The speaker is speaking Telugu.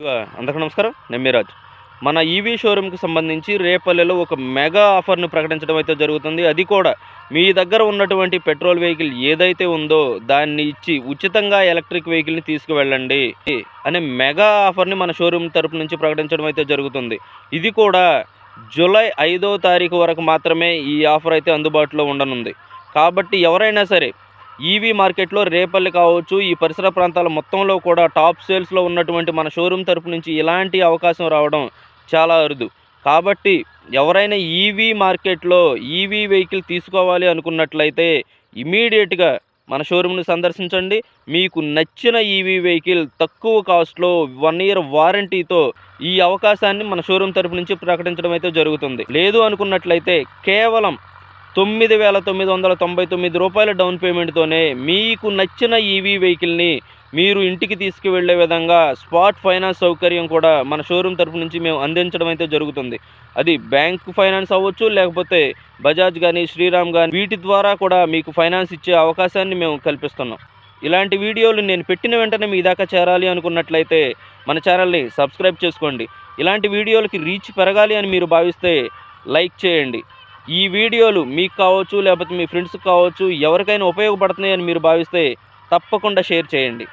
అందరికీ నమస్కారం. నేను మీరాజ్. మన ఈవీ షోరూమ్కి సంబంధించి రేపల్లెలో ఒక మెగా ఆఫర్ను ప్రకటించడం అయితే జరుగుతుంది. అది కూడా మీ దగ్గర ఉన్నటువంటి పెట్రోల్ వెహికల్ ఏదైతే ఉందో దాన్ని ఇచ్చి ఉచితంగా ఎలక్ట్రిక్ వెహికల్ని తీసుకువెళ్ళండి అనే మెగా ఆఫర్ని మన షోరూమ్ తరపు నుంచి ప్రకటించడం అయితే జరుగుతుంది. ఇది కూడా జూలై ఐదో తారీఖు వరకు మాత్రమే ఈ ఆఫర్ అయితే అందుబాటులో ఉండనుంది. కాబట్టి ఎవరైనా సరే ఈవీ మార్కెట్లో రేపల్లి కావచ్చు ఈ పరిసర ప్రాంతాల మొత్తంలో కూడా టాప్ సేల్స్లో ఉన్నటువంటి మన షోరూమ్ తరపు నుంచి ఇలాంటి అవకాశం రావడం చాలా అరుదు. కాబట్టి ఎవరైనా ఈవీ మార్కెట్లో ఈవీ వెహికల్ తీసుకోవాలి అనుకున్నట్లయితే ఇమీడియట్గా మన షోరూమ్ని సందర్శించండి. మీకు నచ్చిన ఈవీ వెహికల్ తక్కువ కాస్ట్లో వన్ ఇయర్ వారంటీతో ఈ అవకాశాన్ని మన షోరూమ్ తరపు నుంచి ప్రకటించడం అయితే జరుగుతుంది. లేదు అనుకున్నట్లయితే కేవలం తొమ్మిది వేల తొమ్మిది వందల తొంభై తొమ్మిది రూపాయల డౌన్ పేమెంట్తోనే మీకు నచ్చిన ఈవీ వెహికల్ని మీరు ఇంటికి తీసుకువెళ్ళే విధంగా స్పాట్ ఫైనాన్స్ సౌకర్యం కూడా మన షోరూమ్ తరపు నుంచి మేము అందించడం అయితే జరుగుతుంది. అది బ్యాంక్ ఫైనాన్స్ అవ్వచ్చు లేకపోతే బజాజ్ కానీ శ్రీరామ్ కానీ వీటి ద్వారా కూడా మీకు ఫైనాన్స్ ఇచ్చే అవకాశాన్ని మేము కల్పిస్తున్నాం. ఇలాంటి వీడియోలు నేను పెట్టిన వెంటనే మీ దాకా చేరాలి అనుకున్నట్లయితే మన ఛానల్ని సబ్స్క్రైబ్ చేసుకోండి. ఇలాంటి వీడియోలకి రీచ్ పెరగాలి అని మీరు భావిస్తే లైక్ చేయండి. ఈ వీడియోలు మీకు కావచ్చు లేకపోతే మీ ఫ్రెండ్స్కి కావచ్చు ఎవరికైనా ఉపయోగపడుతున్నాయని మీరు భావిస్తే తప్పకుండా షేర్ చేయండి.